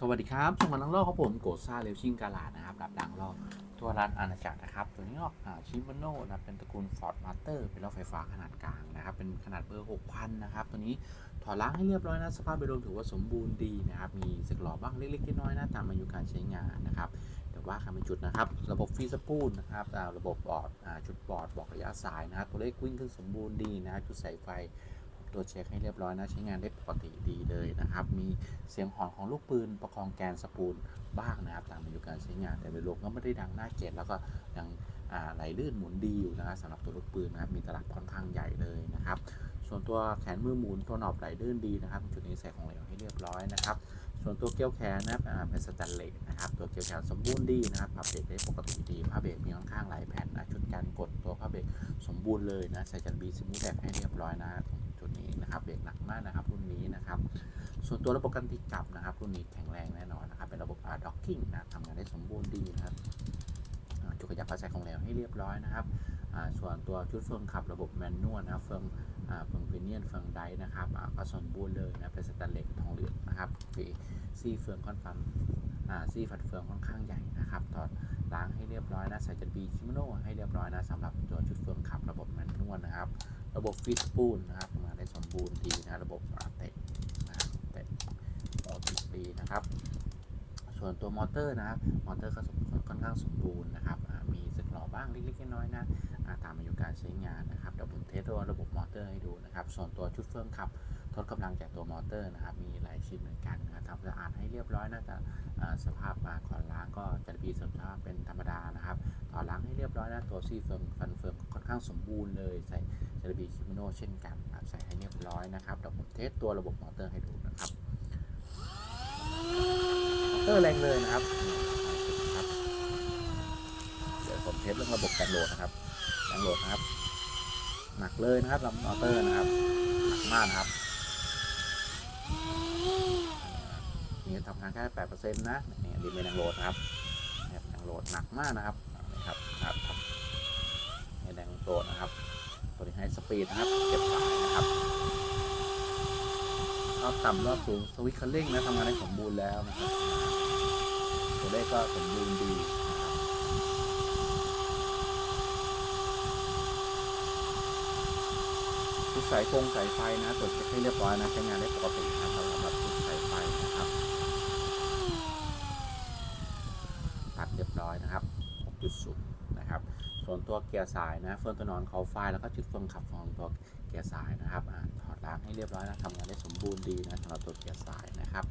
สวัสดีครับช่องวันนังลอกครับผมโกซ่าเลวชิงกาลานะครับดับดังลอกทั่วร้านอาณาจักรนะครับ ตัวนี้ออกชิม a โนนะเป็นตระกูล Ford Master เป็นรถไฟฟ้าขนาดกลางนะครับ เป็นขนาดเบอร์ 6,000 นะครับ ตัวนี้ถอดล้างให้เรียบร้อยนะสภาพโดยรวมถือว่าสมบูรณ์ดีนะครับ มีสึกหล่อบ้างเล็กๆน้อยๆนะตามอายุการใช้งานนะครับ แต่ว่าคำเป็นจุดนะครับ ระบบฟีสปูลนะครับระบบบอร์ดจุดบอร์ดบอกระยะสายนะครับตัวเลขวิ่งขึ้นสมบูรณ์ดีนะครับจุดใส่ไฟ ตัวจเช็คให้เรียบร้อยนะ ใช้งานได้ปกติดีเลยนะครับ มีเสียงหอนของลูกปืนประคองแกนสปูลบ้างนะครับ ตามอายุการใช้งานแต่โดยรวมก็ไม่ได้ดังน่าเกลียดแล้วก็ยังไหลลื่นหมุนดีอยู่นะครับสำหรับตัวลูกปืนนะครับมีตลับค่อนข้างใหญ่เลยนะครับ ส่วนตัวแขนมือหมุนตัวหนอบไหลลื่นดีนะครับ จุดนี้ใส่ของเหลวให้เรียบร้อยนะครับ ส่วนตัวเกลียวแขนนะครับเป็นสแตนเลสนะครับตัวเกลียวแขนสมบูรณ์ดีนะครับปรับเบรกได้ปกติดีผ้าเบรกมีค่อนข้างหลายแผ่นนะชุดการกดตัวผ้าเบรกสมบูรณ์เลยนะใส่จันบีซิมูแดกให้เรียบร้อยนะ จุดนี้นะครับเบรกหนักมากนะครับรุ่นนี้นะครับ ส่วนตัวระบบการติดจับนะครับ รุ่นนี้แข็งแรงแน่นอนนะครับ เป็นระบบด็อกกิ้งนะทำงานได้สมบูรณ์ดีนะครับอ่าจุกขยับกระแสของเหลวให้เรียบร้อยนะครับ ส่วนตัวชุดเฟืองขับระบบแมนนวลนะเฟืองเฟืองฟิเนียนเฟืองไดนะครับก็สมบูรณ์เลยนะเป็นสแตนเลสทองเหลืองนะครับฟีซี่เฟืองค่อนฟันซี่ฝัดเฟืองค่อนข้างใหญ่นะครับถอดล้างให้เรียบร้อยนะใส่จันบีชิมโนให้เรียบร้อยนะสำหรับตัวชุดเฟืองขับระบบแมนนวลนะครับ ระบบฟิตปูนนะครับ บูรณ์ดีนะระบบเตะนะเตะโหมดดีนะครับ ส่วนตัวมอเตอร์นะครับมอเตอร์ก็สมค่อนข้างสมบูรณ์นะครับมีสึกหล่อบ้างเล็กๆน้อยๆนะอ่าตามอายุการใช้งานนะครับเดี๋ยวผมเทสตัวระบบมอเตอร์ให้ดูนะครับ ส่วนตัวชุดเฟืองขับทดกำลังจากตัวมอเตอร์นะครับ มีหลายชิ้นเหมือนกันนะครับทำสะอาดให้เรียบร้อยน่าจะสภาพมาก่อนล้างก็จะมีสภาพเป็นธรรมดานะครับ ต่อล้างให้เรียบร้อยนะตัวซี่เฟืองฟันเฟือง ข้างสมบูรณ์เลยใส่เซราบีคิมิโนเช่นกันครับใส่ให้เรียบร้อยนะครับเดี๋ยวผมเทสตัวระบบมอเตอร์ให้ดูนะครับมอเตอร์แรงเลยนะครับเดี๋ยวผมเทสเรื่องระบบการโหลดนะครับการโหลดนะครับหนักเลยนะครับลำมอเตอร์นะครับหนักมากนะครับนี่ทำงานแค่แปดเปอร์เซ็นต์นะนี่ดีเมนแรงโหลดนะครับเนี่ยแรงโหลดหนักมากนะครับนี่ครับครับนี่แรงโหลดนะครับ ตัวนี้ให้ส ปีดนะครับเก็บสายนะครับรอบต่ำรอบสูงสวิตช์คันเร่งนะทำงานได้สมบูรณ์แล้วนะครับตัวเลขก็สมบูรณ์ดีนะครับชุดสายฟงสายไฟนะตรวจเช็คให้เรียบร้อยนะใช้งานได้ปกตินะครับสำหรับชุดสายไฟนะครับ ตัดเรียบร้อยนะครับ6.0นะครับ ส่วน ตัวเกียร์สายนะเฟืองตัวนอนเขาไฟแล้วก็จุดเฟืองขับของตัวเกียร์สายนะครับอถอดล้างให้เรียบร้อยนะทำงานได้สมบูรณ์ดีนะสำหรับตัวเกียร์สายนะครับ